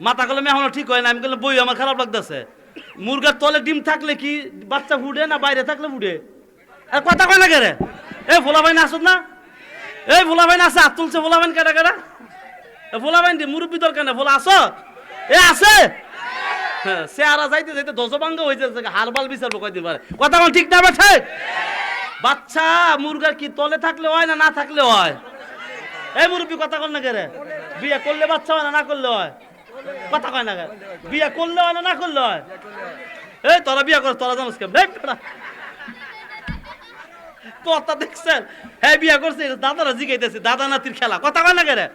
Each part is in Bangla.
মাথা কলমে এখনও ঠিক হয় না। আমি বললাম বই আমার খারাপ লাগতেছে। মুরগার তলে ডিম থাকলে কি বাচ্চা ফুটে না বাইরে থাকলে ফুটে আর কথা কয় না কেরে এ ভোলা ভাই আসত না? এই ভোলা ভাই আছে হাত তুলছে ভোলা ভাই কেটা কেটা ভোলা ভাই দি মুরব্বী দরকার না ভোলা আস। এ আছে হ্যাঁ, আর যাইতে যাইতে দশবাঙ্গ হয়েছে হারবাল বিচার কয়দিন পারে। কথা বল ঠিক না ঠিক বাচ্চা মুরগার কি তলে থাকলে হয় না না থাকলে হয়? এই মুরব্বী কথা কল না কেরে বিয়ে করলে বাচ্চা হয় না না করলে হয়? কথা কয় না বিয়ে করলে হয় না করলে হয়? এই, তোরা বিয়া কর, তোরা জানোস কেমন। কথা দেখছেন? হ্যাঁ বিয়ে করছে দাদারা জিগাইতেছে, দাদা নাতির খেলা। কথা কয় না কেরে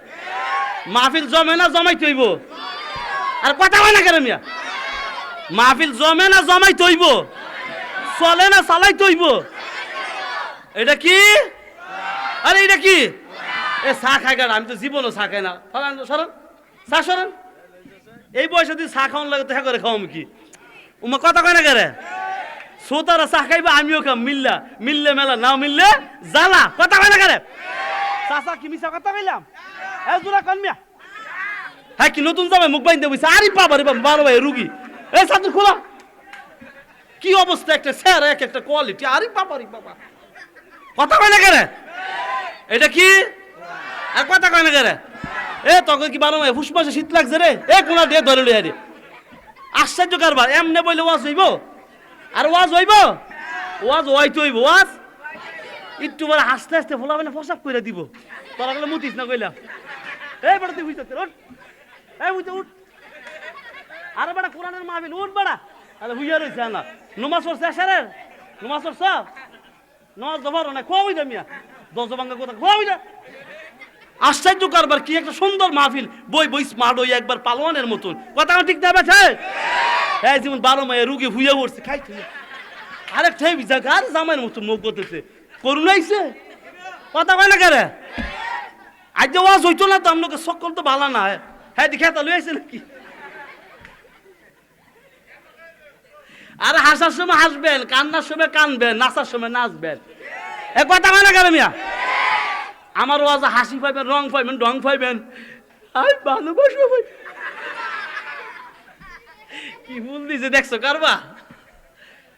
মাহফিল জমে না জমাই তৈব আর কথা কয় না কেরে মিয়া? মাহফিল জমে না জমাই তৈব চলে না চালাই তৈব এটা কি? আরে, এটা কি? এ, চা খাই আমি তো জীবনও চা খাই না। সরান সরান। চা সরান। এই বয়সে যদি চা খাওয়ান লাগে, তো হ্যাঁ করে খাওয়াম কি? উমা, কথা কয় না কেরে? শ্রোতারা চা খাইবা, আমিও খাম, মিল্লা, মিললে মেলা, নাও মিললে জ্বালা, কথা কয় না কেরে? চাচা, কি মিশা কথা কইলাম? এ জোড়া কন হ্যাঁ কি, নতুন যাবে মুখ বাইন্দে বইছে, আরে বাবা রে বাবা বারো ভাই রুগী। এই সাতুর খোলা। কি অবস্থা, একটা স্যার, এক একটা কোয়ালিটি, আরে বাবা রে বাবা। কথা কয় না কেরে? এটা কি? আর কথা কয় না কেরে? এ, তোকে কি মাসে ফুস মাসে শীত লাগছে রে। এ, কোনা দিয়ে ধরে লইয়া আরে আশ্চর্য কারবার, এমনে বইলে ওয়াজ হইব? আর ওয়াজ হইব? ওয়াজ হইতে হইব, ওয়াজ? একটু বড় হাসতে হাসতে ফোলা মানে ফসাপ করে দিব। তোরা গেলে মুতিস না কইলা? এই বেটা, তুই বুঝতে উঠ। এই বুঝতে, উঠ। আরে বেটা, কোরআনের মাহবিল উঠ বেটা। আরে হুইয়া রইছে না নমাজ পড়ছে আসারের নমাজ পড়ছ? নমাজ দফার না, খোয়া হইতা মিয়া। দশ ভাঙ্গা কথা খোয়া হইতা আশ্চর্য কারবার, কি একটা সুন্দর মাহফিল। বই বই স্মার্ট হই একবার পালোয়ানের মতন। কথা ঠিক দেবে হ্যাঁ যেমন বারো মায়ে রুগী হুইয়া পড়ছে, খাই আরেক ঠাই বিজা, কার জামাইয়ের মতন মুখ করতেছে করুন আইছে কথা কয় না কেরে আজ যে ওয়াজ হইতো না তো, আমলোকে সকল তো ভালো না। হ্যাঁ দেখে তা লই আইছে নাকি? আর হাসার সময় হাসবেন, কান্নার সময় কানবেন, নাচার সময় নাচবেন। এ কথা কয় না কেরে মিয়া? আমার ওয়াজ হাসি পাইবেন, রং পাইবেন রং পাইবেন। আর ভালোবাসবো ভাই কি ভুল দিছে, দেখছ, কারবা?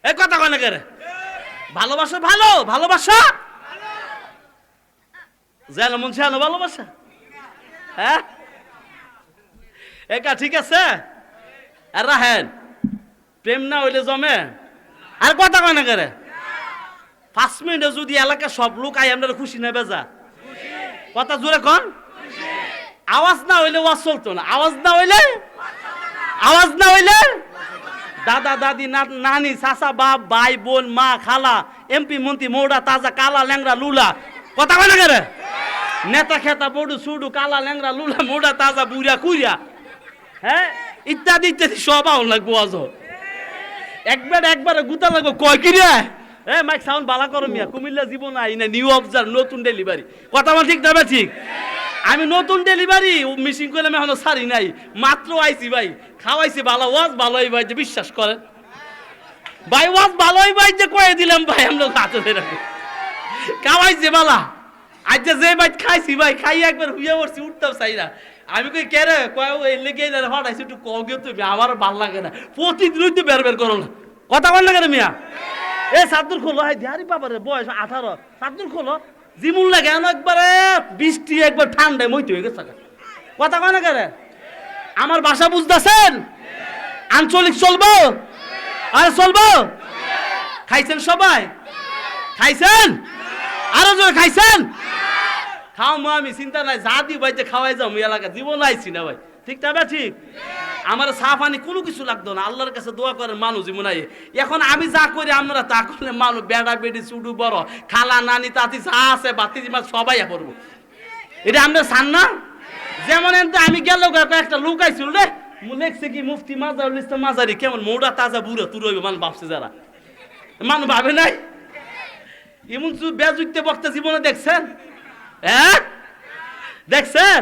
এ কথা কয় না কেরে ভালোবাসা ভালো, ভালোবাসা? যেন মন যেন ভালোবাসা। হ্যাঁ? একা ঠিক আছে? আর রাহেন প্রেম না হইলে জমে? আর কথা কয় না করে পাঁচ মিনিটে যদি এলাকা সব লোক আই আমরা খুশি না, বেজা। কথা জোরে কন। আওয়াজ না হইলে ওয়াজ চলতো না। আওয়াজ না হইলে? আওয়াজ না হইলে? দাদা, দাদি নানি, চাচা, বাপ, ভাই, বোন, মা, খালা, এমপি, মন্ত্রী, মৌডা, তাজা, কালা ল্যাংরা লুলা। কথা না করে? নেতা, খেতা, বড়ু, সুডু, কালা ল্যাংরা লুলা, মোড়া, তাজা বুড়া কুড়িয়া হ্যাঁ? ইত্যাদি ইত্যাদি সব আউন লাগবো আজ একবার একবার গুতা লাগবো। কয় কি রে এ, মাইক সাউন্ড বালা করো মিয়া, কুমিল্লা জীবন আই না নিউ অবজার নতুন ডেলিভারি কথা আমার ঠিক দেবে ঠিক? আমি নতুন ডেলিভারি মিশিং করলাম এখনও সারি নাই। মাত্র আইছি ভাই, খাওয়াইছি ভালো ওয়াজ ভালোই ভাই যে, বিশ্বাস করেন। ভাই, ওয়াজ ভালোই ভাই যে, কয়ে দিলাম ভাই, আমরা হাতে ধরে খাওয়াইছে বালা। আজ যে ভাই খাইছি ভাই, খাই একবার, হুইয়া পড়ছি, উঠতাম চাই না। আমি কই, কে রে? কয় লেগে না হঠাইছি একটু কগে তুমি আমার ভালো লাগে না। প্রতিদিনই তো বের বের করো না। কথা বল না কেন মিয়া? এ সাদ্দুর খোলো হাই দিহারি বাবারে বয়স আঠারো সাদ্দুর খোলো জিমুন লাগে একবারে বৃষ্টি একবার ঠান্ডায় মইতে হয়ে গেছে কথা কয় না কেন আমার ভাষা বুঝতেছেন আঞ্চলিক চলবো? আর চলবো? খাইছেন সবাই? খাইছেন? আরও জোরে খাইছেন? খাও মা আমি চিন্তা নাই, যা দি খাওয়াই যাও এলাকা জীবন আইছি না ভাই। ঠিক না ঠিক? আমার পানি কোনো কিছু লাগতো না। আল্লাহর কাছে দোয়া করেন মানুষ আই এখন আমি যা করি আমরা তা করলে মানুষ বেড়া, বেড়ি, চুডু, বড়, খালা, নানি, তাতি, যা আছে, বাতি সবাই করব এটা আমরা সান না? যেমন আমি গেল একটা লোক আইছিল রে লেখছে কি, মুফতি মাজারুল ইসলাম মাজারি, কেমন মৌডা তাজা বুড়া তুই রইবে মানুষ ভাবছে যারা। মানুষ ভাবে নাই? এমন বেজুইতে বক্তা জীবনে দেখছেন? হ্যাঁ? দেখছেন?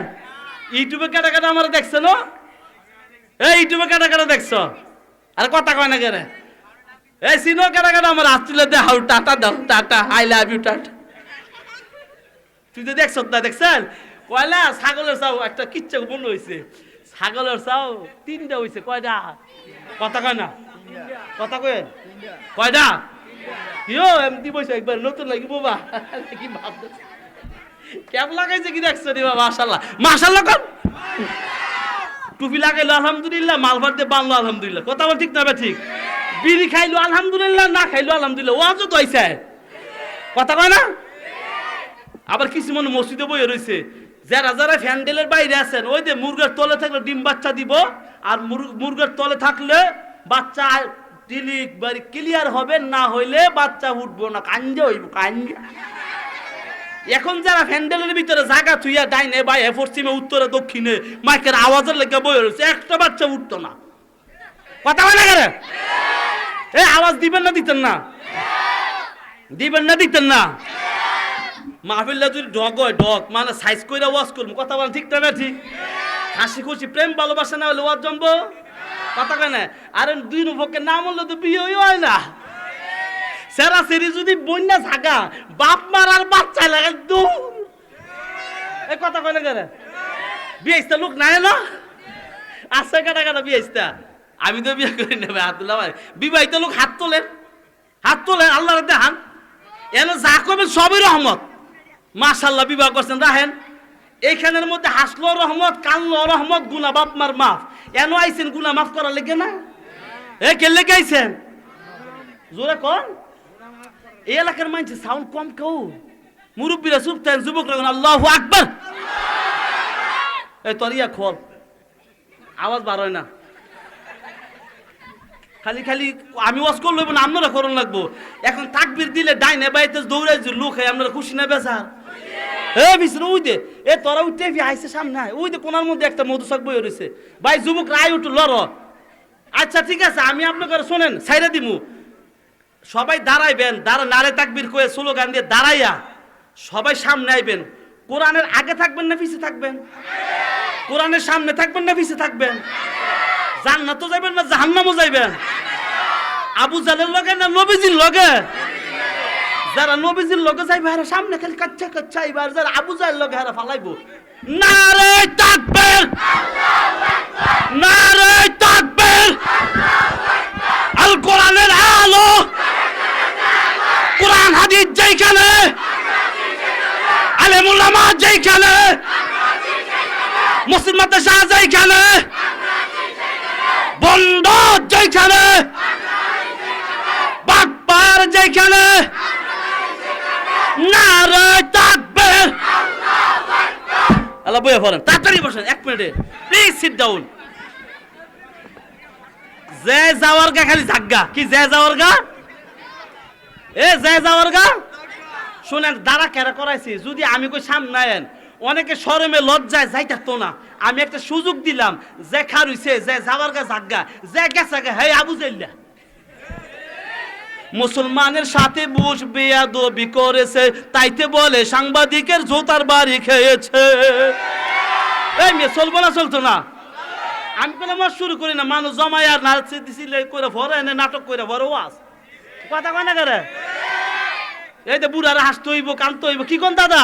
ইউটিউবে কাটা কাটা আমার দেখছেন ও এই ইউটিউবে কাটা কাটা দেখছ? আর কথা কয় না কেন এই সিনো কাটা কাটা আমার আসছিল দে, হাউ, টাটা দাও, tata, I love you, tata. তুই তো দেখছ না, দেখছেন? কয়লা, ছাগলের চাও একটা কিচ্ছা বন্ধ হয়েছে ছাগলের চাও তিনটা হইছে, কয়টা? কথা কয় না? কথা কয়? কয়টা? ইয়ো, এমনি বসে একবার নতুন লাগি বাবা। কি ভাবতেছে। কেমন লাগাইছে কি দেখছ রে বাবা মাশাল্লাহ মাশাল্লাহ কর। টুপি লাগাইলো, আলহামদুলিল্লাহ মালবার দিয়ে বানলো, আলহামদুলিল্লাহ। কথা বল ঠিক না ঠিক? বিড়ি খাইলো, আলহামদুলিল্লাহ, না খাইলো, আলহামদুলিল্লাহ। ওয়াজও তো আইছে। কথা কয় না? আবার কিছু মনে মসজিদে বইয়ে রয়েছে যারা যারা ফ্যান্ডেলের বাইরে আছেন, ওই যে মুরগের তলে থাকলে ডিম বাচ্চা দিব, আর মুর- মুরগের তলে থাকলে বাচ্চা ডিলিট বাড়ি ক্লিয়ার হবে, না হইলে বাচ্চা উঠবো না, কাঞ্জা হইব, কাঞ্জা। এখন যারা ফ্যান্ডেলের ভিতরে জায়গা থুইয়া ডাইনে বাইরে পশ্চিমে, উত্তরে, দক্ষিণে, মাইকের আওয়াজের লেগে বয়ে রয়েছে। একটা বাচ্চা উঠতো না। কথা বলে গেলে এ, আওয়াজ দিবেন না, দিতেন না? দিবেন না, দিতেন না? মাহফিল্লা যদি ডগ হয় ডগ মানে সাইজ কইরা ওয়াশ করব। কথা বলেন ঠিক না ঠিক? হাসি খুশি, প্রেম, ভালোবাসা না হলে ওয়াজ জমবো? কথা কয় না? আরে, দুই পক্ষে নাম হলে তো বিয়ে হয় না। সেরা সেরি যদি বন্যা থাকা বাপ মারার বাচ্চা লাগে দূর এই কথা কয় না কেন? বিয়েস্তা লোক নাই না? আছে কাটা কাটা বিয়েস্তা আমি তো বিয়ে করি না ভাই, আব্দুল্লাহ ভাই। বিবাহিত লোক হাত তোলেন। হাত তোলেন, আল্লাহর দেখান। এনে যা করবেন সবই রহমত। মাশাল্লাহ বিবাহ করছেন রাহেন এইখানের মধ্যে হাসলো রহমত, কানলো রহমত, গুনা বাপ মার মাফ। এন আইছেন, গুনা মাফ করার লেগে না? এ কে লেগে আইছেন? জোরে কন। এই এলাকার মানছে সাউন্ড কম কেউ? মুরব্বীরা চুপ থাকেন যুবকরা কোন আল্লাহু আকবার। এই তরিয়া খোল, আওয়াজ বার হয় না। খালি খালি আমি ওয়াজ করলে না, আপনারা করুন লাগবো। এখন তাকবির দিলে ডাইনে বাইতে দৌড়াই যে লোক হয় আপনারা খুশি না বেচার এ বিষ্ণু ওই দে, এ, তোরা উঠতে আইসে সামনে। ওই দে, কোনার মধ্যে একটা মধুসাক বই রয়েছে ভাই যুবক রায় উঠু, লড়। আচ্ছা ঠিক আছে, আমি আপনাকে শোনেন সাইরা দিমু। সবাই দাঁড়াইবেন, দাঁড়া, নারে তাকবির কয়ে স্লোগান দিয়ে দাঁড়াইয়া সবাই সামনে আইবেন। কোরআনের আগে থাকবেন না পিছে থাকবেন? কোরআনের সামনে থাকবেন না পিছে থাকবেন? জান্নাতও যাইবেন না জাহান্নামও যাইবেন? আবু জালের লগে না নবীজির লগে? যারা নবীজির লগে যাইবে, হারা সামনে খালি কাচ্চা কাচ্চা এবার যারা আবু জাহের লগে, হারা ফালাইবো। নারে তাকবীর! নারে তাকবীর! আল কোরআনের আলো কোরআন হাদিস যেখানে আলেমুল যেখানে মুসলিম মাদ্রাসা যেখানে বন্ধ যেখানে বাগবার যেখানে নারে তাকবীর আল্লাহ বইয়া পড়েন, তাড়াতাড়ি বসেন, এক মিনিটে। প্লিজ সিট ডাউন যে যাওয়ার গা খালি জাগা কি যে যাওয়ার গা এ যে যাওয়ার গা শুনেন, দাঁড়া কেরা করাইছি? যদি আমি কই সামনে অনেকে শরমে লজ্জায় যাইতে তো না। আমি একটা সুযোগ দিলাম, যে খারুইছে যে যাওয়ার গা জাগা যে গেছে হে আবু জাইল্লা। মুসলমানের সাথে বুশ বেয়াদবি করেছে, তাইতে বলে সাংবাদিকের জোতার বাড়ি খেয়েছে। এই মেয়ে, চলবো না, চলতো না। আমি কোনো মাস শুরু করি না, মানুষ জমায় আর নাচে দিছিলে করে ভরে এনে নাটক করে ভরে ওয়াজ। কথা কয় না করে এই যে বুড়ারা হাসতে হইব, কানতে হইব, কি কোন দাদা?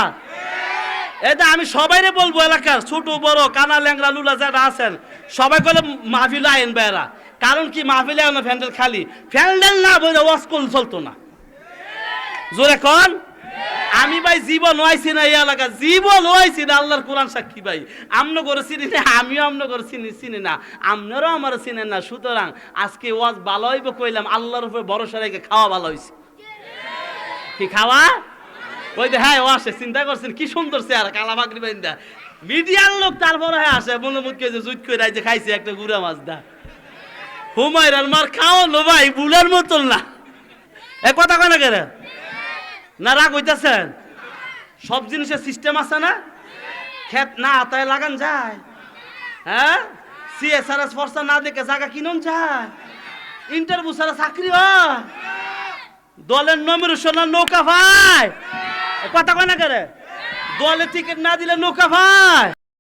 এই আমি সবাইরে বলব এলাকার, ছোট, বড়, কানা ল্যাংরা লুলা যারা আছেন, সবাই কলে মাহফিল আইন বেড়া কারণ কি, মাহফিলে আনো ফ্যান্ডেল খালি। ফ্যান্ডেল না বলে ওয়াজ করলে চলতো না। জোরে কন? আমি ভাই জীবন হইছি না এই এলাকা জীবন হইছি না আল্লাহর কোরআন সাক্ষী ভাই। আমনো করে চিনি না, আমিও আমনো করে চিনি চিনি না। আপনারাও আমার চিনেন না। সুতরাং আজকে ওয়াজ ভালো হইব কইলাম, আল্লাহর উপরে ভরসা রেখে খাওয়া ভালো হইছে। কি খাওয়া? ওই যে হ্যাঁ ও আসে, চিন্তা করছেন, কি সুন্দর চেহারা, কালা বাকরি বাইন্দা। মিডিয়ার লোক তারপরে হ্যাঁ আসে, মনে মুখে যে জুত করে যে খাইছে একটা গুড়া মাছ দা। হুমায়রার মার খাও নো ভাই, বুলার মতন না। এ কথা কেন কেন? না রাগ হইতাছেন? সব জিনিসের সিস্টেম আছে না? খেত না আতায় লাগান যায়। হ্যাঁ? সিএসআরএস ফর্সা না দেখে জায়গা কিনুন যায়। ইন্টারভিউ ছাড়া চাকরি হয়। দলের নমিনেশন নৌকা ভাই। কথা কয় না করে? দলে টিকিট না দিলে নৌকা ভাই।